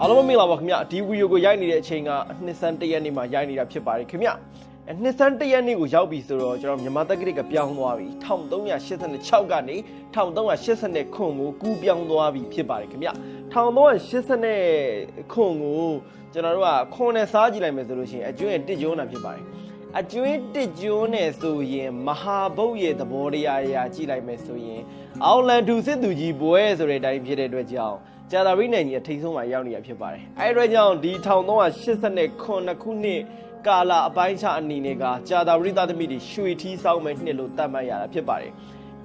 အားလုံးပဲမင်္ဂလာပါခင်ဗျဒီဗီဒီယိုကိုရိုက်နေတဲ့အချိန်ကနှစ်စန်းတစ်ရက်နေ့မှာရိုက်နေတာဖြစ်ပါတယ်ခင်ဗျအဲနှစ်စန်းတစ်ရက်နေ့ကိုရောက်ပြီဆိုတော့ကျွန်တော်မြန်မာတက္ကသိုလ်ကပြောင်းသွားပြီ1386ကနေ1389ခုကိုကူးပြောင်းသွားပြီဖြစ်ပါတယ်ခင်ဗျ1389ခုကိုကျွန်တော်တို့ကခွန်နဲ့စားကြည့်လိုက်မယ်ဆိုလို့ရှိရင်အကျွင်းတစ်ကျွန်းတာဖြစ်ပါတယ်အကျွင်းတစ်ကျွန်းနဲ့ဆိုရင်မဟာဘုတ်ရဲ့သဘောတရားအရာကြည့်လိုက်မယ်ဆိုရင်အောင်လန်ဒူစစ်သူကြီးဘွဲဆိုတဲ့အတိုင်းဖြစ်တဲ့အတွက်ကြောင့် ကြာတာရိနိုင်ကြီးအထိတ်ဆုံးမှာရောက်နေတာဖြစ်ပါတယ်အဲဒီအတွက်ကြောင့်ဒီ1389ခုနှစ်ကာလာအပိုင်းခြားအနေနဲ့ကကြာတာရိသားသမီးတွေရွှေထီးဆောင်မဲ့နှစ်လို့သတ်မှတ်ရတာဖြစ်ပါတယ်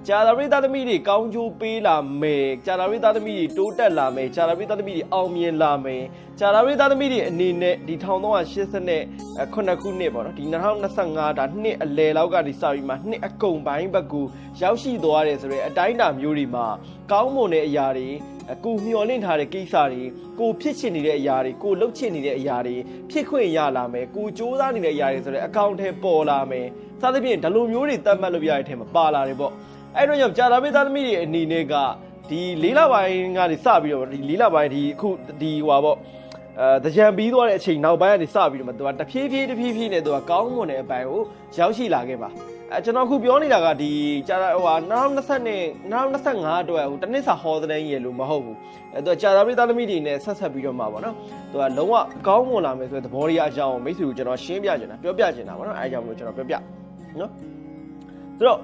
ကြာတာရိသားသမီးတွေကောင်းကျိုးပေးလာမယ်ကြာတာရိသားသမီးတွေတိုးတက်လာမယ်ကြာတာရိသားသမီးတွေအောင်မြင်လာမယ်ကြာတာရိသားသမီးတွေအနေနဲ့ဒီ1389ခုနှစ်ပေါ့နော်ဒီ2025ဒါနှစ်အလယ်လောက်ကနေစပြီးမှနှစ်အကုန်ပိုင်းဘက်ကိုရောက်ရှိသွားတယ်ဆိုတော့အတိုင်းအတာမျိုးတွေမှာကောင်းမွန်တဲ့အရာတွေကိုမျှော်လင့်ထားတဲ့ကိစ္စတွေကိုဖြစ်ချင်နေတဲ့အရာတွေကိုလှုပ်ချင်နေတဲ့အရာတွေဖြစ်ခွင့်ရလာမယ်ကိုစူးစမ်းနေတဲ့အရာတွေဆိုတော့အကောင့်ထဲပေါ်လာမယ်စသဖြင့်ဒီလိုမျိုးတွေတတ်မှတ်လို့ရတဲ့အထက်မှာပါလာတယ်ပေါ့ အဲ့တော့ကြောင့်ကြာလာပေးသားသမီးတွေအနေနဲ့ကဒီလေးလပိုင်းကနေစပြီးတော့ဒီလေးလပိုင်းဒီအခုဒီဟွာပေါ့အဲတကြံပြီးသွားတဲ့အချိန်နောက်ပိုင်းကနေစပြီးတော့မှသူကတဖြည်းဖြည်းတဖြည်းဖြည်းနဲ့သူကကောင်းမွန်တဲ့အပိုင်းကိုရောက်ရှိလာခဲ့ပါအဲကျွန်တော်အခုပြောနေတာကဒီကြာဟိုဟာ2020နဲ့2025အတွက်ဟိုတနစ်စာဟောတဲ့ရေလို့မဟုတ်ဘူးအဲသူကကြာသာပိသားသမီးတွေနဲ့ဆက်ဆက်ပြီးတော့မှာပေါ့နော်သူကလုံးဝကောင်းမွန်လာမယ်ဆိုတဲ့သဘောတရားအကြောင်းကိုမိတ်ဆွေကိုကျွန်တော်ရှင်းပြချင်တာပြောပြချင်တာပေါ့နော်အဲအကြောင်းကိုကျွန်တော်ပြောပြနော်ဆိုတော့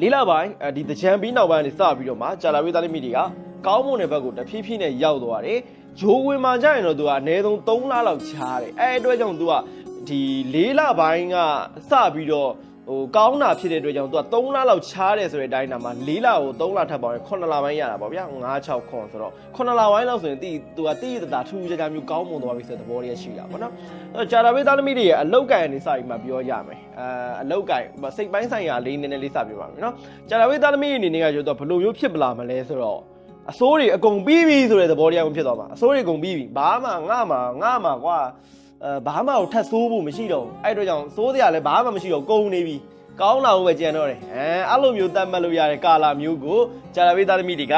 လေးလပိုင်းအဲဒီတကြံပြီးနောက်ပိုင်းကနေစပြီးတော့မှကြာလာပိသားသမီးတွေကကောင်းမွန်တဲ့ဘက်ကိုတဖြည်းဖြည်းနဲ့ရောက်သွားတယ်ဂျိုးဝင်မှာကြရင်တော့သူကအနည်းဆုံး3လလောက်ချားတယ်အဲအတွက်ကြောင့်သူကဒီလေးလပိုင်းကစပြီးတော့ဟိုကောင်းတာဖြစ်တဲ့အတွက်ကြောင့်သူက3လလောက်ချားတယ်ဆိုတဲ့အတိုင်းတာမှာ4လကို3လထပ်ပေါင်းရင်9လပိုင်းရတာပေါ့ဗျာ9 6ခွန်ဆိုတော့9လပိုင်းလောက်ဆိုရင်တီသူကတီးတတာထူးခြားခြားမျိုးကောင်းမွန်သွားပြီဆိုတဲ့သဘောလေးရှိတာပေါ့နော်အဲဂျာတာဘေးသားသမီးတွေရဲ့အလောက်ကန်နေစပြီးမှပြောရမယ်အဲအလောက်ကန်စိတ်ပိုင်းဆိုင်ရာလေးနည်းနည်းလေးစပြောပါမယ်နော်ဂျာတာဘေးသားသမီးတွေအနေနဲ့ကကျတော့ဘယ်လိုမျိုးဖြစ်ပလာမလဲဆိုတော့အစိုးတွေအကုန်ပြီးပြီဆိုတဲ့သဘောတရားမျိုးဖြစ်သွားမှာအစိုးတွေအကုန်ပြီးပြီဘာမှငါမှငါမှကွာ အဲဘာမှကိုထပ်ဆိုးဖို့မရှိတော့ဘူးအဲ့တော့ကြောင့်စိုးတရားလည်းဘာမှမရှိတော့ကုန်နေပြီကောင်းလာဖို့ပဲကြံတော့တယ်အဲအဲ့လိုမျိုးတတ်မှတ်လို့ရတဲ့ကာလာမျိုးကိုဂျာလာဘေးသားသမီးတွေက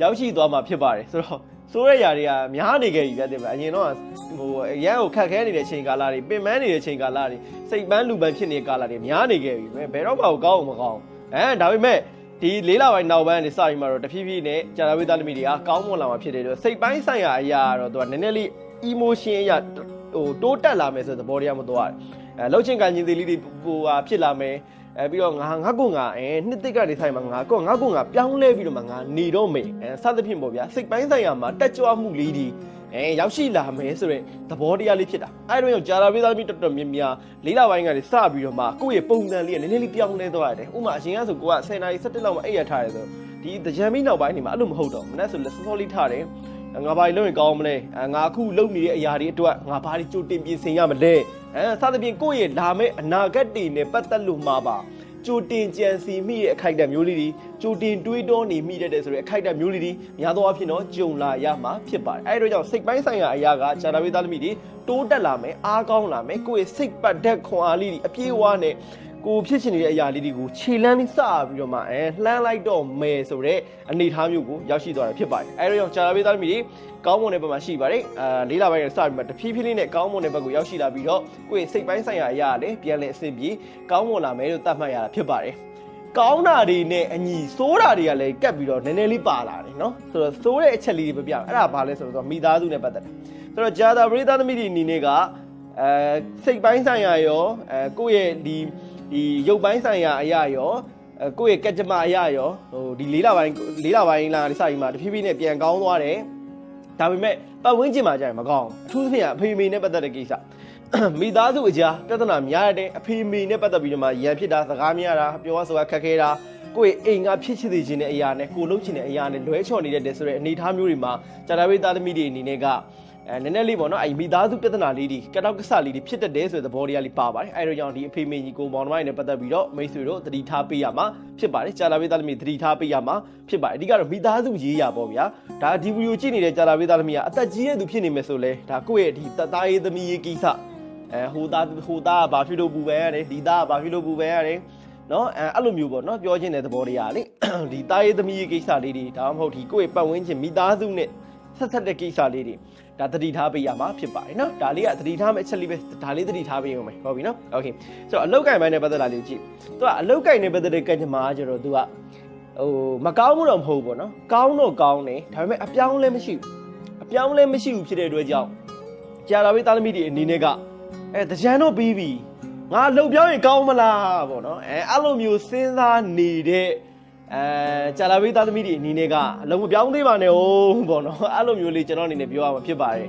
ရောက်ရှိသွားမှာဖြစ်ပါတယ်ဆိုတော့စိုးရရာတွေကများနေခဲ့ပြီဗျတဲ့ဗျအရင်တော့ဟိုရန်ကိုခတ်ခဲနေတဲ့ချိန်ကာလတွေပင်ပန်းနေတဲ့ချိန်ကာလတွေစိတ်ပန်းလူပန်းဖြစ်နေတဲ့ကာလတွေများနေခဲ့ပြီဘယ်တော့မှကောင်းအောင်မကောင်းအဲဒါပေမဲ့ဒီလေးလပိုင်းနောက်ပိုင်းကနေစပြီးမှတော့တဖြည်းဖြည်းနဲ့ဂျာလာဘေးသားသမီးတွေကကောင်းမွန်လာမှာဖြစ်တဲ့အတွက်စိတ်ပိုင်းဆိုင်ရာအရာကတော့သူကနည်းနည်းလေး emotion အရာ ဟိုတိုးတက်လာမယ်ဆိုတဲ့သဘောတရားမသွားတယ်အဲလှုပ်ချင်ကန်ချင်းသေးလေးတွေဟိုဟာဖြစ်လာမယ်အဲပြီးတော့ငါငါကုငါအဲနှစ်သိကနေဆိုင်မှာငါကောငါကုငါပြောင်းလဲပြီးတော့မှငါနေတော့မယ်အဲစသဖြင့်ပေါ့ဗျာစိတ်ပိုင်းဆိုင်ရာမှာတက်ကြွမှုလေးဒီအဲရောက်ရှိလာမယ်ဆိုတဲ့သဘောတရားလေးဖြစ်တာအဲဒါကြောင့်ဂျာလာပေးသားပြီးတော်တော်များများလေးလာပိုင်းကနေစပြီးတော့မှကိုယ့်ရဲ့ပုံစံလေးကနည်းနည်းလေးပြောင်းလဲသွားရတယ်ဥပမာအရင်ကဆိုကိုက10နာရီ17လောက်မှအိပ်ရထားတယ်ဆိုဒီတကြံမီနောက်ပိုင်းနေမှာအဲ့လိုမဟုတ်တော့မနေ့ဆိုလက်စောလေးထားတယ် ငါဘာလို့ရင်ကောင်းမလဲငါအခုလုပ်နေတဲ့အရာတွေအတွက်ငါဘာတွေကြိုတင်ပြင်ဆင်ရမလဲအဲစသဖြင့်ကိုယ့်ရဲ့လာမယ့်အနာဂတ်တွေနဲ့ပတ်သက်လို့မှာပါကြိုတင်ကြံစီမိရဲ့အခိုက်အတန့်မျိုးလေးတွေကြိုတင်တွေးတောနေမိတတ်တယ်ဆိုတဲ့အခိုက်အတန့်မျိုးလေးတွေများသောအားဖြင့်တော့ကြုံလာရမှာဖြစ်ပါတယ်အဲဒီတော့ကြောင့်စိတ်ပိုင်းဆိုင်ရာအရာကဂျာတာဝေးသားသမီးတွေတိုးတက်လာမယ်အားကောင်းလာမယ်ကိုယ့်ရဲ့စိတ်ပတ်သက်ခွန်အားလေးတွေအပြည့်အဝနဲ့ ကိုဖြစ်ချင်နေတဲ့အရာလေးတွေကိုခြေလန်းလေးစပြီးတော့မှအဲလှမ်းလိုက်တော့မယ်ဆိုတဲ့အနေအထားမျိုးကိုရောက်ရှိသွားတာဖြစ်ပါတယ်အဲဒီတော့ဂျာတာဝေးသားသမီးတွေကောင်းမွန်တဲ့ဘက်မှာရှိပါတယ်အာလေးလာပိုင်းကစပြီးမှတဖြည်းဖြည်းလေးနဲ့ကောင်းမွန်တဲ့ဘက်ကိုရောက်ရှိလာပြီးတော့ကိုယ့်ရဲ့စိတ်ပိုင်းဆိုင်ရာအရာလည်းပြန်လည်အဆင်ပြေကောင်းမွန်လာမယ်လို့သတ်မှတ်ရတာဖြစ်ပါတယ်ကောင်းတာတွေနဲ့အညီစိုးတာတွေကလည်းကပ်ပြီးတော့နည်းနည်းလေးပါလာတယ်နော်ဆိုတော့စိုးတဲ့အချက်လေးတွေပြပြအဲ့ဒါဘာလဲဆိုတော့မိသားစုနဲ့ပတ်သက်တယ်ဆိုတော့ဂျာတာပရိသတ်သမီးတွေအနေနဲ့ကအဲစိတ်ပိုင်းဆိုင်ရာရောအဲကိုယ့်ရဲ့ဒီ ဒီရုပ်ပိုင်းဆိုင်ရာအရာရောအဲကိုယ့်ရဲ့ကက်ကြမအရာရောဟိုဒီလေးလပိုင်းလေးလပိုင်းလာစပြီးမှတဖြည်းဖြည်းနဲ့ပြန်ကောင်းသွားတယ်ဒါပေမဲ့ပတ်ဝန်းကျင်မှာကြာရင်မကောင်းအထူးသဖြင့်အဖေမေနဲ့ပတ်သက်တဲ့ကိစ္စမိသားစုအကြားပြဿနာများတဲ့အဖေမေနဲ့ပတ်သက်ပြီးတော့မှရန်ဖြစ်တာစကားများတာပြောဆိုတာခက်ခဲတာကိုယ့်ရဲ့အိမ်ကဖြစ်ချစ်နေခြင်းတဲ့အရာနဲ့ကိုလှုပ်ချင်တဲ့အရာနဲ့လွဲချော်နေတဲ့တဲ့ဆိုတဲ့အနေအထားမျိုးတွေမှာကြာတာဝေးသားသမီးတွေအနေနဲ့က အဲနည်းနည်းလေးပေါ့နော်အဲမိသားစုပြဿနာလေးတွေကတောက်ကဆလေးတွေဖြစ်တတ်တယ်ဆိုတဲ့သဘောတရားလေးပါပါတယ်အဲဒါကြောင့်ဒီအဖေမေကြီးကိုမောင်နှမတွေနဲ့ပတ်သက်ပြီးတော့မိတ်ဆွေတို့သတိထားပေးရမှာဖြစ်ပါတယ်ကြာလာပေးသားသမီးသတိထားပေးရမှာဖြစ်ပါတယ်အဓိကတော့မိသားစုရေးရပေါ့ဗျာဒါဒီဗီဒီယိုကြည့်နေတဲ့ကြာလာပေးသားသမီးကအသက်ကြီးတဲ့သူဖြစ်နေမယ်ဆိုလဲဒါကိုယ့်ရဲ့ဒီတသားရေးသမီးရေးကိစ္စအဲဟိုသားဟိုသားကဘာဖြစ်လို့ပူပန်ရတယ်ဒီသားကဘာဖြစ်လို့ပူပန်ရတယ်နော်အဲအဲ့လိုမျိုးပေါ့နော်ပြောချင်းတဲ့သဘောတရားလေဒီတာရေးသမီးရေးကိစ္စလေးတွေဒါမှမဟုတ်ဒီကိုယ့်ရဲ့ပတ်ဝန်းကျင်မိသားစုနဲ့ ဆက်ဆက်တဲ့ကိစ္စလေးတွေဒါသတိထားပေးရမှာဖြစ်ပါတယ်နော်ဒါလေးကသတိထားမယ့်အချက်လေးပဲဒါလေးသတိထားပေးအောင်မယ်ဟုတ်ပြီနော်โอเคဆိုတော့အလုတ်ကင်ပိုင်းနဲ့ပတ်သက်တာလေးကိုကြည့်သူကအလုတ်ကင်နဲ့ပတ်သက်တဲ့ကံကြမ္မာကကျတော့သူကဟိုမကောင်းမှုတော့မဟုတ်ဘူးပေါ့နော်ကောင်းတော့ကောင်းတယ်ဒါပေမဲ့အပြောင်းလဲမရှိဘူးအပြောင်းလဲမရှိဘူးဖြစ်တဲ့အတွက်ကြောင့်ကြာလာပေးသားသမီးတွေအနေနဲ့ကအဲတကြံတော့ပြီးပြီငါလှုပ်ပြောင်းရင်ကောင်းမလားပေါ့နော်အဲအဲ့လိုမျိုးစဉ်းစားနေတဲ့ အဲကြာလာပေးသားသမီးတွေအနေနဲ့ကအလုံးမပြောင်းသေးပါနဲ့ဟုတ်ပေါ့နော်အဲ့လိုမျိုးလေးကျွန်တော်အနေနဲ့ပြောရမှာဖြစ်ပါတယ်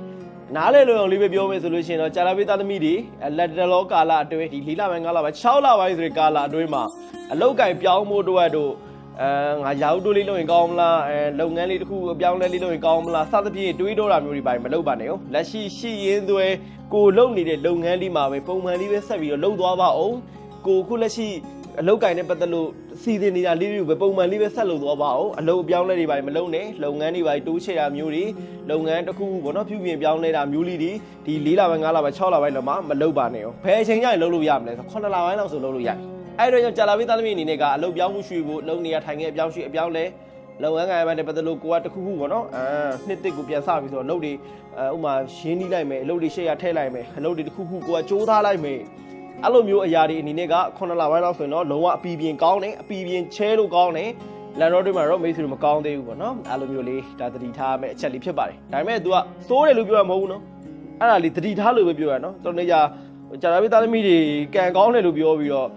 နားလေလွယ်အောင်လေးပဲပြောမယ်ဆိုလို့ရှိရင်တော့ကြာလာပေးသားသမီးတွေလက်တလောကာလအတွင်းဒီ၄လပိုင်း၅လပိုင်း6လပိုင်းဆိုတဲ့ကာလအတွင်းမှာအလောက်ကင်ပြောင်းဖို့တော့တို့အဲငါရောက်တိုးလေးလုပ်ရင်ကောင်းမလားအဲလုပ်ငန်းလေးတစ်ခုအပြောင်းလဲလေးလုပ်ရင်ကောင်းမလားစသဖြင့်တွေးတောတာမျိုးတွေပိုင်းမလုပ်ပါနဲ့ဟုတ်လက်ရှိရှိရင်းသွဲကိုလုပ်နေတဲ့လုပ်ငန်းလေးမှာပဲပုံမှန်လေးပဲဆက်ပြီးတော့လုပ်သွားပါအောင်ကိုခုလက်ရှိ အလောက်ကင်နဲ့ပတ်သက်လို့စီစဉ်နေတာလေးတွေကိုပဲပုံမှန်လေးပဲဆက်လုပ်သွားပါအောင်အလုပ်အပြောင်းလဲတွေပိုင်းမလုပ်နဲ့လုပ်ငန်းတွေပိုင်းတိုးချဲ့တာမျိုးတွေလုပ်ငန်းတစ်ခုခုပေါ့နော်ပြုပြင်ပြောင်းလဲတာမျိုးလေးတွေဒီ၄လပိုင်း၅လပိုင်း6လပိုင်းလောက်မှာမလုပ်ပါနဲ့ဟုတ်ဘယ်အချိန်ကျရင်လုပ်လို့ရမလဲဆို9လပိုင်းလောက်ဆိုလုပ်လို့ရတယ်အဲ့တော့ကြောင့်ကြာလာပြီးသားသမီးအနေနဲ့ကအလုပ်ပြောင်းမှုရွှေ့ဖို့လုံနေရထိုင်ခဲ့အပြောင်းရွှေ့အပြောင်းလဲလုပ်ငန်းကိုင်ပိုင်းနဲ့ပတ်သက်လို့ကိုကတခုခုပေါ့နော်အာနှစ်တစ်ကိုပြန်စပြီးဆိုတော့လုပ်တွေအဲဥမာရင်းနှီးလိုက်မယ်အလုပ်တွေရှေ့ရထည့်လိုက်မယ်အလုပ်တွေတခုခုကိုကစူးစမ်းလိုက်မယ် အဲ့လိုမျိုးအရာတွေအနေနဲ့က9လပိုင်းလောက်ဆိုရင်တော့လုံးဝအပီပြင်ကောင်းတယ်အပီပြင်ချဲလို့ကောင်းတယ်လန်တော့တွေမှာတော့မိတ်ဆွေတို့မကောင်းသေးဘူးပေါ့နော်အဲ့လိုမျိုးလေးဒါသတိထားမယ့်အချက်လေးဖြစ်ပါတယ်ဒါပေမဲ့ तू ကစိုးတယ်လို့ပြောရမဟုတ်ဘူးနော်အဲ့ဒါလေးသတိထားလို့ပဲပြောရနော်တော်နေကြကြာလာပြီးသားသမီးတွေကံကောင်းတယ်လို့ပြောပြီးတော့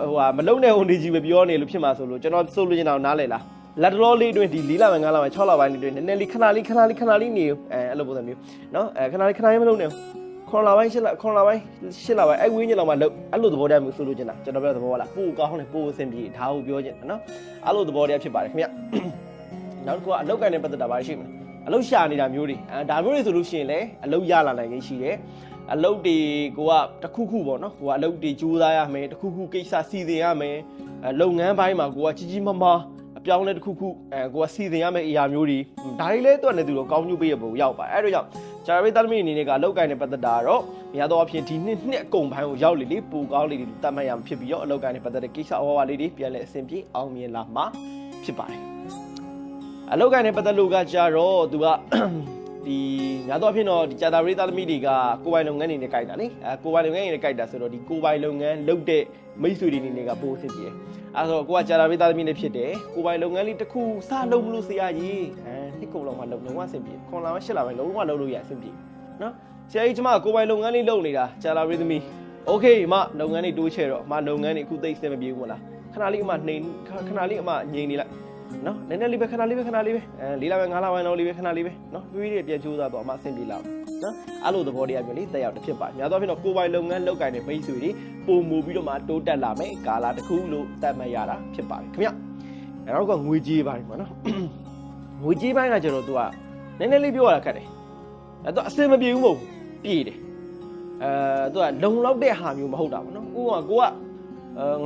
ဟိုဟာမလုံတဲ့ဟိုနေကြီးပဲပြောနေလို့ဖြစ်မှာဆိုလို့ကျွန်တော်စိုးလို့ရင်တော့နားလေလားလက်တလောလေးတွင်ဒီ၄လပိုင်း၅လပိုင်း6လပိုင်းလေးတွင်နည်းနည်းလေးခဏလေးခဏလေးခဏလေးနေအဲအဲ့လိုပုံစံမျိုးနော်အဲခဏလေးခဏလေးမလုံနဲ့ ခွန်လာပိုင်းရှစ်လခွန်လာပိုင်းရှစ်လပိုင်းအဲ့ဝင်းညလောက်မှလုံအဲ့လိုသဘောတရားမျိုးဆိုလို့ချင်တာကျွန်တော်ပြောသဘောလားပို့ကောင်းတယ်ပို့အဆင်ပြေဒါကိုပြောချင်တာနော်အဲ့လိုသဘောတရားဖြစ်ပါတယ်ခင်ဗျနောက်တစ်ခုကအလောက်ကန်နဲ့ပတ်သက်တာပါရှိမလဲအလုတ်ရှာနေတာမျိုးတွေအဲဒါမျိုးတွေဆိုလို့ရှိရင်လည်းအလုတ်ရလာနိုင်ခြင်းရှိတယ်အလုတ်တွေကိုကတခုခုပေါ့နော်ကိုကအလုတ်တွေကြိုးစားရမယ်တခုခုကိစ္စစီစဉ်ရမယ်အဲလုပ်ငန်းပိုင်းမှာကိုကကြီးကြီးမားမားအပြောင်းလဲတစ်ခုခုအဲကိုကစီစဉ်ရမယ့်အရာမျိုးတွေဒါတွေလည်းတွက်နေသူတော့ကောင်းကျိုးပေးရပုံရောက်ပါအဲ့တော့ကြောင့် ဂျာရီသားသမီးအနေနဲ့ကအလုတ်ကိုင်းနဲ့ပတ်သက်တာတော့များသောအားဖြင့်ဒီနှစ်နှစ်အကုန်ပိုင်းကိုရောက်လေလေပူကောင်းလေလေတတ်မှတ်ရမှာဖြစ်ပြီးတော့အလုတ်ကိုင်းနဲ့ပတ်သက်တဲ့ကိစ္စအဝါဝါလေးတွေပြန်လဲအဆင်ပြေအောင်မြင်လာမှာဖြစ်ပါတယ်အလုတ်ကိုင်းနဲ့ပတ်သက်လို့ကကြတော့သူက ဒီများသောအားဖြင့်တော့ဒီဂျာတာရီသားသမီးတွေကကိုယ်ပိုင်လုပ်ငန်းတွေနဲ့ကြိုက်တာလေအဲကိုယ်ပိုင်လုပ်ငန်းတွေနဲ့ကြိုက်တာဆိုတော့ဒီကိုယ်ပိုင်လုပ်ငန်းလုပ်တဲ့မိတ်ဆွေတွေနေကပိုးအဆင်ပြေတယ်အဲဆိုကိုကကြာတာပေးသားသမီးနဲ့ဖြစ်တယ်ကိုပိုင်လုပ်ငန်းလေးတစ်ခုစလုပ်မလို့ဆရာကြီးအဲနှစ်ကုန်လောက်မှလုပ်လုံးဝအဆင်ပြေခွန်လာမှရှစ်လာမှလုံးဝလုပ်လို့ရအဆင်ပြေနော်ဆရာကြီးကျမကိုပိုင်လုပ်ငန်းလေးလုပ်နေတာကြာတာပေးသမီးโอเคမလုပ်ငန်းလေးတိုးချဲ့တော့မလုပ်ငန်းလေးအခုသိအဆင်မပြေဘူးမလားခဏလေးအမနှိမ်ခဏလေးအမငြိမ်နေလိုက် နော်နည်းနည်းလေးပဲခဏလေးပဲခဏလေးပဲအဲ၄လပဲ၅လပဲလောက်လေးပဲခဏလေးပဲနော်ပြီးပြီးပြန်ကြိုးစားတော့အမအဆင်ပြေလာနော်အဲ့လိုသဘောတရားမျိုးလေးတက်ရောက်တစ်ဖြစ်ပါများသောအားဖြင့်တော့ကိုပိုင်လုပ်ငန်းလုပ်ကိုင်တဲ့မိတ်ဆွေတွေပုံမူပြီးတော့မှတိုးတက်လာမယ်ကာလာတစ်ခုလို့သတ်မှတ်ရတာဖြစ်ပါတယ်ခင်ဗျအဲ့တော့ကငွေကြေးပိုင်းပေါ့နော်ငွေကြေးပိုင်းကကျတော့သူကနည်းနည်းလေးပြောရတာခက်တယ်အဲ့တော့အဆင်မပြေဘူးမဟုတ်ပြေးတယ်အဲသူကလုံလောက်တဲ့ဟာမျိုးမဟုတ်တာပေါ့နော်ဥပမာကိုကအဲ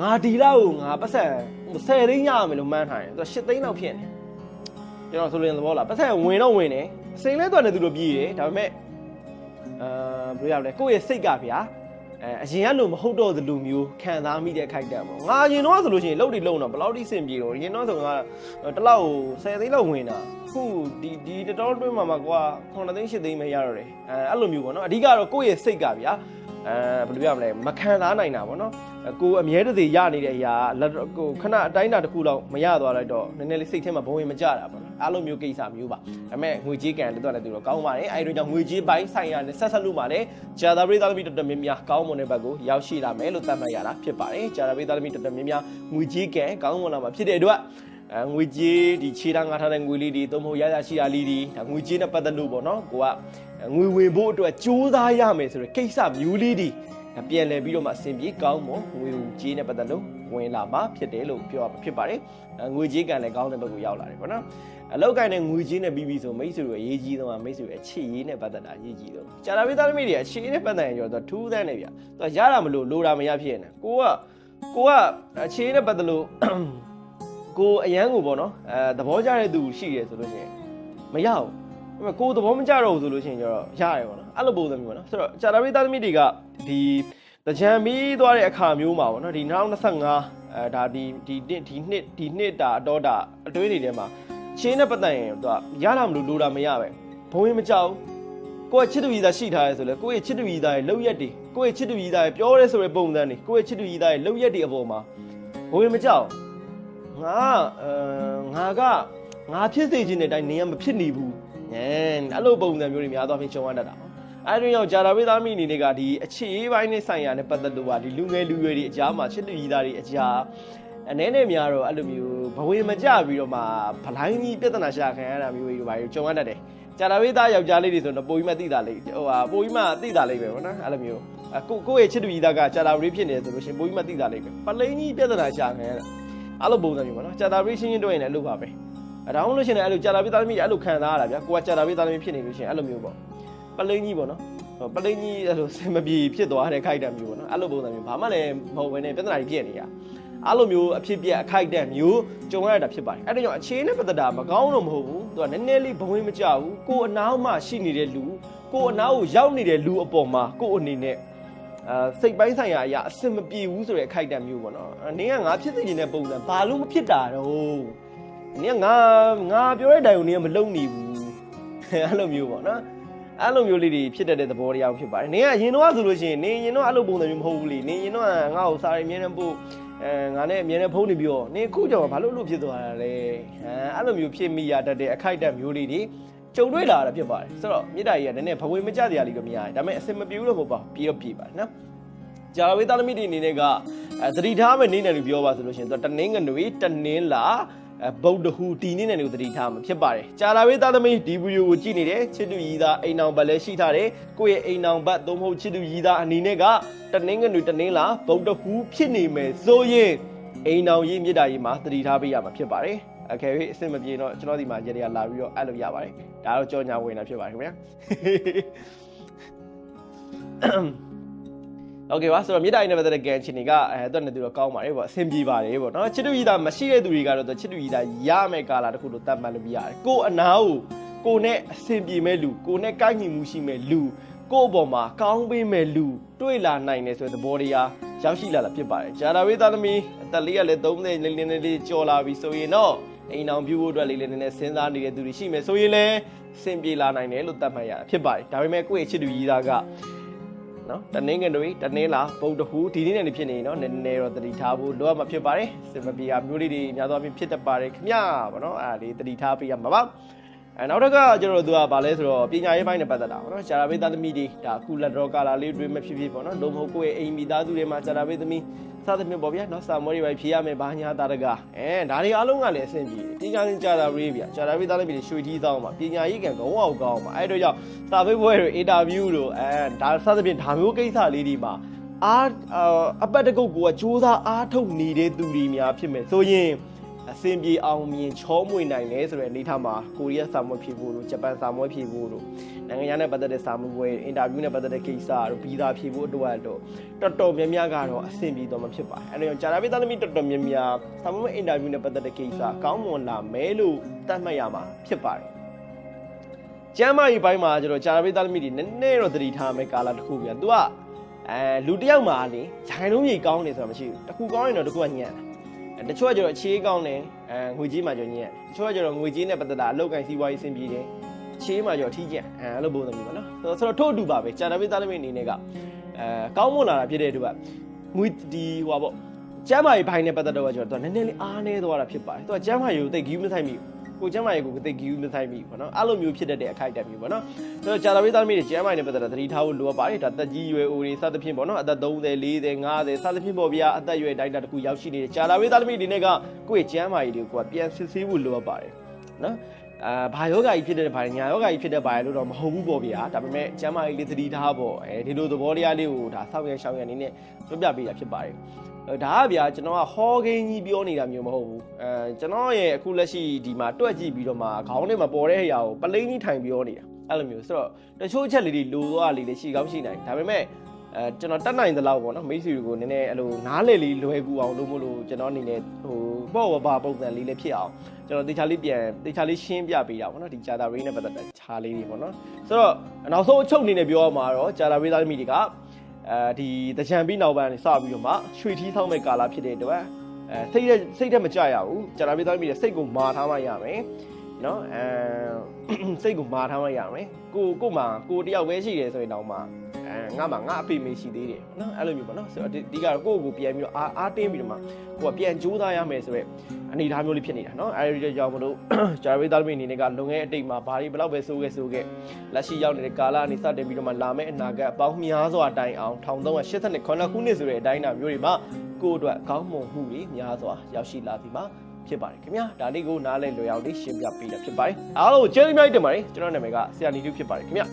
ငါဒီလောက်ကိုငါပတ်ဆက်10သိန်းရရမယ်လို့မှန်းထားတယ်သူက10သိန်းလောက်ဖြစ်နေကျွန်တော်ဆိုလိုရင်သဘောလားပတ်ဆက်ဝင်တော့ဝင်တယ်စိန်လဲတော့လည်းသူတို့ပြေးတယ်ဒါပေမဲ့အဲဘယ်လိုရမလဲကိုယ့်ရဲ့စိတ်ကဗျာအဲအရင်ကလို့မဟုတ်တော့သလိုမျိုးခံစားမိတဲ့ခိုက်တယ်ပေါ့ငါအရင်တော့ဆိုလို့ရှိရင်လှုပ်တိလှုပ်တော့ဘယ်လောက်ထိစင်ပြေတော့အရင်တော့ဆိုငါတစ်လောက်10သိန်းလောက်ဝင်တာခုဒီဒီတတော်တွင်းမှာမှာကွာ9သိန်း10သိန်းပဲရတော့တယ်အဲအဲ့လိုမျိုးပေါ့နော်အဓိကတော့ကိုယ့်ရဲ့စိတ်ကဗျာ အဲဘယ်လိုပြရမလဲမခံစားနိုင်တာပေါ့နော်ကိုအမြဲတစေရနေတဲ့အရာကိုခဏအတိုင်းတာတစ်ခုလောက်မရသွားလိုက်တော့နည်းနည်းလေးစိတ်ထဲမှာဘဝင်မကြတာပေါ့နော်အဲ့လိုမျိုးကိစ္စမျိုးပါဒါပေမဲ့ငွေကြေးကန်လည်းတော့လည်းသူတော့ကောင်းပါတယ်အဲ့ဒီကြောင့်ငွေကြေးပိုင်းဆိုင်ရာနဲ့ဆက်ဆက်လို့ပါလေဂျာသာပရိသတ်သမီးတော်တော်များများကောင်းမွန်တဲ့ဘက်ကိုရောက်ရှိလာမယ်လို့သတ်မှတ်ရတာဖြစ်ပါတယ်ဂျာသာပရိသတ်သမီးတော်တော်များများငွေကြေးကန်ကောင်းမွန်လာမှာဖြစ်တဲ့အတွက် အဲငွေကြေးဒီခြေထောက်ငါထားတဲ့ငွေလေးတွေသုံးဖို့ရရရှိတာလေးတွေဒါငွေကြေးနဲ့ပတ်သက်လို့ပေါ့နော်ကိုကငွေဝင်ဖို့အတွက်ကြိုးစားရမယ်ဆိုတဲ့ကိစ္စမျိုးလေးတွေပြန်လည်ပြီးတော့မှအဆင်ပြေကောင်းမွန်ငွေကြေးနဲ့ပတ်သက်လို့ဝင်လာမှာဖြစ်တယ်လို့ပြောရမှာဖြစ်ပါတယ်ငွေကြေးကံလည်းကောင်းတဲ့ဘက်ကိုရောက်လာတယ်ပေါ့နော်အလောက်ကိုင်းနဲ့ငွေကြေးနဲ့ပြီးပြီဆိုမိတ်ဆွေတို့အရေးကြီးဆုံးကမိတ်ဆွေရဲ့အခြေရေးနဲ့ပတ်သက်တာအရေးကြီးဆုံးကြာတာပိသားသမီးတွေအခြေရေးနဲ့ပတ်သက်ရင်ကျော်တော့ထူးဆန်းနေဗျာသူကရတာမလို့လိုတာမရဖြစ်နေကိုကကိုကအခြေရေးနဲ့ပတ်သက်လို့ ကိုအရန်ကိုပေါ့နော်အဲသဘောကျတဲ့သူရှိရဲဆိုလို့ရှိရင်မရဘူးဒါပေမဲ့ကိုသဘောမကျတော့ဘူးဆိုလို့ရှိရင်ကျတော့ရတယ်ပေါ့နော်အဲ့လိုပုံစံမျိုးပေါ့နော်ဆိုတော့ကြာတာပိသားသမီးတွေကဒီတကြံပြီးသွားတဲ့အခါမျိုးမှာပေါ့နော်ဒီ2025အဲဒါဒီဒီနှစ်ဒီနှစ်ဒီနှစ်တာအတော်တာအတွင်းတွေထဲမှာချင်းနဲ့ပတ်သက်ရင်သူကရတာမလို့လိုတာမရပဲဘုံရင်မကြောက်ကိုယ့်ရဲ့ချစ်သူကြီးသားရှိထားရဲဆိုလဲကိုယ့်ရဲ့ချစ်သူကြီးသားရဲ့လောက်ရက်တွေကိုယ့်ရဲ့ချစ်သူကြီးသားရဲ့ပြောရဲဆိုတဲ့ပုံစံတွေကိုယ့်ရဲ့ချစ်သူကြီးသားရဲ့လောက်ရက်တွေအပေါ်မှာဘုံရင်မကြောက် ငါအဲငါကငါဖြစ်စေခြင်းတဲ့အတိုင်းနေရမဖြစ်နေဘူးအဲအဲ့လိုပုံစံမျိုးတွေများသွားဖြစ်ချုံရတတ်တာအဲ့ဒီရောက်ဂျာရာဘေးသားမိအနေနဲ့ကဒီအခြေအေးပိုင်းနဲ့ဆိုင်ရာနဲ့ပတ်သက်လို့ပါဒီလူငယ်လူရွယ်တွေအကြားမှာချစ်သူကြီးသားတွေအကြားအနေနဲ့များတော့အဲ့လိုမျိုးဘဝမကြပြီးတော့မှဗလိုင်းကြီးပြဿနာရှာခံရတာမျိုးတွေပါကြုံရတတ်တယ်ဂျာရာဘေးသားယောက်ျားလေးတွေဆိုတော့ပိုပြီးမှသိတာလေးဟိုဟာပိုပြီးမှသိတာလေးပဲဗောနော်အဲ့လိုမျိုးကိုကိုယ့်ရဲ့ချစ်သူကြီးသားကဂျာရာဘေးဖြစ်နေတယ်ဆိုလို့ရှင်ပိုပြီးမှသိတာလေးပဲပလိန်ကြီးပြဿနာရှာခံရတာ အဲ့လိုပုံစံမျိုးဗောနော်ဂျာရာဘေးရှင်းရှင်းတွေ့ရင်လည်းအဲ့လိုပါပဲအဲ့ဒါမှမလို့ရှင်လည်းအဲ့လိုဂျာရာဘေးသားသမီးအဲ့လိုခံစားရတာဗျာကိုကဂျာရာဘေးသားသမီးဖြစ်နေလို့ရှင်အဲ့လိုမျိုးပေါ့ပလိန်ကြီးပေါ့နော်ပလိန်ကြီးအဲ့လိုစင်မပြေဖြစ်သွားတဲ့ခိုက်တံမျိုးပေါ့နော်အဲ့လိုပုံစံမျိုးဘာမှလည်းမဟုတ်ဘဲနဲ့ပြဿနာကြီးဖြစ်နေတာအဲ့လိုမျိုးအဖြစ်ပြက်အခိုက်အတန့်မျိုးကြုံရတာဖြစ်ပါတယ်အဲ့ဒါကြောင့်အခြေနဲ့ပတ်သက်တာမကောင်းတော့မဟုတ်ဘူးသူကနည်းနည်းလေးဘဝင်မကြဘူးကိုယ်အနားမှရှိနေတဲ့လူကိုယ်အနားကိုရောက်နေတဲ့လူအပေါ်မှာကိုယ်အနေနဲ့ အာစိတ်ပိုင်းဆိုင်ရာအရာအဆင်မပြေဘူးဆိုတဲ့အခိုက်အတန့်မျိုးပေါ့နော်နင်းကငါဖြစ်စီနေတဲ့ပုံစံဘာလို့မဖြစ်တာတော့နင်းကငါငါပြောတဲ့တိုင်ကိုနင်းကမလုံနေဘူးအဲ့လိုမျိုးပေါ့နော်အဲ့လိုမျိုးလေးတွေဖြစ်တတ်တဲ့သဘောတရားဖြစ်ပါတယ်။နင်ကအရင်တော့ဆိုလို့ရှိရင်နင်ရင်တော့အဲ့လိုပုံစံမျိုးမဟုတ်ဘူးလေ။နင်ရင်တော့ငါ့ကိုစာရီမြဲတမ်းပို့အဲငါနဲ့အမြဲတမ်းဖုန်းနေပြီးတော့နင်ခုကြောင့်ဘာလို့လို့ဖြစ်သွားတာလဲ။ဟမ်အဲ့လိုမျိုးဖြစ်မိရတတ်တဲ့အခိုက်အတန့်မျိုးလေးတွေ ကြုံတွေ့လာတာဖြစ်ပါတယ်။ဆိုတော့မြေတားကြီးကနည်းနည်းဘဝင်မကြတရားလေးတော့မရဘူး။ဒါပေမဲ့အစင်မပြေဘူးလို့မဟုတ်ပါဘူး။ပြေတော့ပြေပါတယ်နော်။ဂျာဝေးသားသမီးတွေအနေနဲ့ကအဲသတိထားမယ်နေတယ်လို့ပြောပါဆိုလို့ရှိရင်သူတနင်းငနွေတနင်းလာအဲဗုဒ္ဓဟူတီနေတယ်လို့သတိထားမှာဖြစ်ပါတယ်။ကြာလာဝေးသားသမီးဒီဗီဒီယိုကိုကြည့်နေတယ်ချစ်သူရီးသားအိမ်အောင်ဘက်လည်းရှိထားတယ်။ကိုယ့်ရဲ့အိမ်အောင်ဘက်သို့မဟုတ်ချစ်သူရီးသားအနေနဲ့ကတနင်းငနွေတနင်းလာဗုဒ္ဓဟူဖြစ်နေမယ်ဆိုရင်အိမ်အောင်ရေးမြစ်တာရေးမှာသတိထားပေးရမှာဖြစ်ပါတယ်။ အကယ်၍အဆင်မပြေတော့ကျွန်တော်ဒီမှာရေတွေကလာပြီးတော့အဲ့လိုရပါတယ်။ဒါတော့ကြောညာဝင်တာဖြစ်ပါတယ်ခင်ဗျာ။ โอเคပါဆိုတော့မြေတားရင်းနဲ့ပတ်သက်တဲ့ကန်ချင်တွေကအဲတော့နေသူတော့ကောင်းပါတယ်ပေါ့အဆင်ပြေပါတယ်ပေါ့နော်ချစ်တူကြီးသားမရှိတဲ့သူတွေကတော့သူချစ်တူကြီးသားရမယ်ကာလာတစ်ခုလို့တတ်မှတ်လို့ပြရတယ်ကို့အနာကိုကိုနဲ့အဆင်ပြေမဲ့လူကိုနဲ့ကိုက်ညီမှုရှိမဲ့လူကို့အပေါ်မှာကောင်းပေးမဲ့လူတွေ့လာနိုင်တယ်ဆိုတဲ့သဘောတရားရောက်ရှိလာတာဖြစ်ပါတယ်ဂျာနာဝေးသားသမီးအသက်လေးကလည်း30လေးလေးလေးလေးကြော်လာပြီဆိုရင်တော့ အိမ်အောင်ပြုဖို့အတွက်လေးလေးနည်းနည်းစဉ်းစားနေတဲ့သူတွေရှိမယ်ဆိုရင်လည်းအဆင်ပြေလာနိုင်တယ်လို့တတ်မှတ်ရတာဖြစ်ပါတယ်ဒါပေမဲ့ကိုယ့်ရဲ့ချစ်တူကြီးသားကနော်တနင်္ဂနွေတနင်္လာဗုဒ္ဓဟူးဒီနေ့နဲ့ဖြစ်နေနော်နည်းနည်းတော့တတိထားဖို့လိုအပ်မှာဖြစ်ပါတယ်စင်မပြေအမျိုးလေးတွေများသောအားဖြင့်ဖြစ်တတ်ပါတယ်ခင်ဗျာဗောနော်အဲ့ဒါလေးတတိထားပေးရမှာပါ အဲနောက်တစ်ခါကျွန်တော်တို့ကဗာလဲဆိုတော့ပညာရေးပိုင်းနဲ့ပတ်သက်တာဗောနော်ဂျာရာဘေးသားသမီးတွေဒါအခုလက်တော်ကာလာလေးတွေမဖြစ်ဖြစ်ဗောနော်လုံးမဟုတ်ကိုယ့်ရဲ့အိမ်မိသားစုတွေမှာဂျာရာဘေးသမီးစသဖြင့်ပေါ့ဗျာနော်စာမောတွေပဲဖြေရမယ်ဘာညာတာတကအဲဒါတွေအားလုံးကလည်းအဆင်ပြေပညာရှင်ဂျာရာဘေးဗျာဂျာရာဘေးသားသမီးတွေရွှေကြီးသောင်းမှာပညာရေးကံကောင်းအောင်ကောင်းမှာအဲ့တော့ကြောင့်စာပေပွဲတွေအင်တာဗျူးတို့အဲဒါစသဖြင့်ဒါမျိုးကိစ္စလေးတွေမှာအားအပတ်တကုတ်ကစူးစမ်းအားထုတ်နေတဲ့သူတွေများဖြစ်မယ်ဆိုရင် အဆင်ပြေအောင်မြင်ချောမွေနိုင်တယ်ဆိုတဲ့အနေထားမှာကိုရီးယားစာမွေးဖြေဖို့တို့ဂျပန်စာမွေးဖြေဖို့တို့နိုင်ငံခြားနဲ့ပတ်သက်တဲ့စာမွေးပွဲအင်တာဗျူးနဲ့ပတ်သက်တဲ့ကိစ္စတို့ဗီဇာဖြေဖို့အတွက်တော့တော်တော်များများကတော့အဆင်ပြေတော့မဖြစ်ပါဘူးအဲဒါကြောင့်ဂျာရာဘီသားသမီးတော်တော်များများစာမွေးအင်တာဗျူးနဲ့ပတ်သက်တဲ့ကိစ္စကောင်းမွန်လာမယ်လို့သတ်မှတ်ရမှာဖြစ်ပါတယ်ကျမ်းမာရေးပိုင်းမှာကျတော့ဂျာရာဘီသားသမီးတွေနည်းနည်းတော့သတိထားမယ်ကာလတစ်ခုပြန်သူကအဲလူတစ်ယောက်မှာလေဂျိုင်လုံးကြီးကောင်းနေဆိုတာမရှိဘူးတစ်ခုကောင်းရင်တော့တစ်ခုကညံ့ တယ်တချို့ကကျတော့အခြေးကောင်းတယ်အဲငွေကြီးမှကျတော့ညက်တချို့ကကျတော့ငွေကြီးနဲ့ပတ်သက်တာအလောက်ကိုင်းစီးပွားရေးအဆင်ပြေတယ်ခြေးမှကျတော့ထီးကျန်အဲအဲ့လိုပုံစံမျိုးပါနော်ဆိုတော့ထို့အတူပါပဲဂျာနာဘေးသားသမီးအနေနဲ့ကအဲကောင်းမွန်လာတာဖြစ်တဲ့အတွက်ကငွေဒီဟိုပါပေါ့ကျမ်းမာရေးဘိုင်းနဲ့ပတ်သက်တော့ကျတော့နည်းနည်းလေးအားနည်းသွားတာဖြစ်ပါတယ်သူကကျမ်းမာရေးကိုသိဂီးမဆိုင်မိဘူး ကိုကျမ်းမာရေးကိုသိဂီးမဆိုင်မိဘူးပေါ့နော်အဲ့လိုမျိုးဖြစ်တတ်တဲ့အခိုက်အတန့်မျိုးပေါ့နော်ဆိုတော့ဂျာနာဘေးသားသမီးတွေကျမ်းမာရေးနဲ့ပတ်သက်တာသတိထားဖို့လိုအပ်ပါတယ်ဒါတက်ကြီးရွယ်အိုတွေစသဖြင့်ပေါ့နော်အသက်30 40 50စသဖြင့်ပေါ့ဗျာအသက်ရွယ်တိုင်းတာတစ်ခုရောက်ရှိနေတဲ့ဂျာနာဘေးသားသမီးတွေနဲ့ကကိုယ့်ရဲ့ကျမ်းမာရေးတွေကိုကပြန်စစ်ဆေးဖို့လိုအပ်ပါတယ်နော်အာဘာယောဂါကြီးဖြစ်တဲ့ဘာညာယောဂါကြီးဖြစ်တဲ့ဘာလို့တော့မဟုတ်ဘူးပေါ့ဗျာဒါပေမဲ့ကျမ်းမာရေးလေးသတိထားပေါ့အဲဒီလိုသဘောတရားလေးကိုဒါစောင့်ရရှောင်းရအနေနဲ့ပြပြပေးတာဖြစ်ပါတယ် ဒါကဗျာကျွန်တော်ကဟောဂိန်းကြီးပြောနေတာမျိုးမဟုတ်ဘူးအဲကျွန်တော်ရဲ့အခုလက်ရှိဒီမှာတွက်ကြည့်ပြီးတော့မှခေါင်းထဲမှာပေါ်တဲ့အရာကိုပလိန်းကြီးထိုင်ပြောနေတာအဲ့လိုမျိုးဆိုတော့တချို့ချက်လေးတွေလိုသွားလေးတွေရှိကောင်းရှိနိုင်ဒါပေမဲ့အဲကျွန်တော်တတ်နိုင်သလောက်ပေါ့နော်မိတ်ဆွေတွေကိုနည်းနည်းအဲ့လိုနားလေလေးလွယ်ကူအောင်လုပ်မလို့ကျွန်တော်အနေနဲ့ဟိုပေါ့ဝပါပုံစံလေးလည်းဖြစ်အောင်ကျွန်တော်တေချာလေးပြန်တေချာလေးရှင်းပြပေးတာပေါ့နော်ဒီဂျာတာရေးနဲ့ပတ်သက်တဲ့ခြားလေးတွေပေါ့နော်ဆိုတော့နောက်ဆုံးအချုပ်အနေနဲ့ပြောရမှာတော့ဂျာတာရေးသားသမီးတွေက အဲဒီတကြံပြီးနောက်ပိုင်းစပြီးတော့မှရွှေထီးဆောင်းမဲ့ကာလာဖြစ်တဲ့အတွက်အဲစိတ်စိတ်တက်မကြရဘူးဂျာတာရေးသားသမီးတွေစိတ်ကိုမာထားမှရမယ်နော်အဲစိတ်ကိုမာထားမှရမယ်ကိုကိုမှကိုတယောက်ပဲရှိတယ်ဆိုရင်တော့မှအဲ ငါမှငါအဖေမေရှိသေးတယ်နော်အဲ့လိုမျိုးပေါ့နော်ဆိုတော့ဒီကတော့ကိုကိုပြန်ပြီးတော့အားအားတင်းပြီးတော့မှကိုကပြန်ကြိုးစားရမယ်ဆိုတော့အနေအထားမျိုးလေးဖြစ်နေတာနော်အဲဒီကြောင့်မလို့ဂျာရီသားသမီးအနေနဲ့ကလုံငယ်အတိတ်မှာဘာတွေဘယ်လောက်ပဲစိုးခဲ့စိုးခဲ့လက်ရှိရောက်နေတဲ့ကာလအနေစတင်ပြီးတော့မှလာမယ့်အနာဂတ်အပေါင်းများစွာတိုင်အောင်1389ခုနှစ်ဆိုတဲ့အတိုင်းအတာမျိုးတွေမှာကိုအတွက်ကောင်းမွန်မှုတွေများစွာရောက်ရှိလာပြီမှာဖြစ်ပါတယ်ခင်ဗျာဒါလေးကိုနားလဲလွယ်အောင်လေးရှင်းပြပေးတာဖြစ်ပါတယ်အားလုံးကိုကျေးဇူးများတင်ပါတယ်ကျွန်တော်နာမည်ကဆရာနီတူဖြစ်ပါတယ်ခင်ဗျာ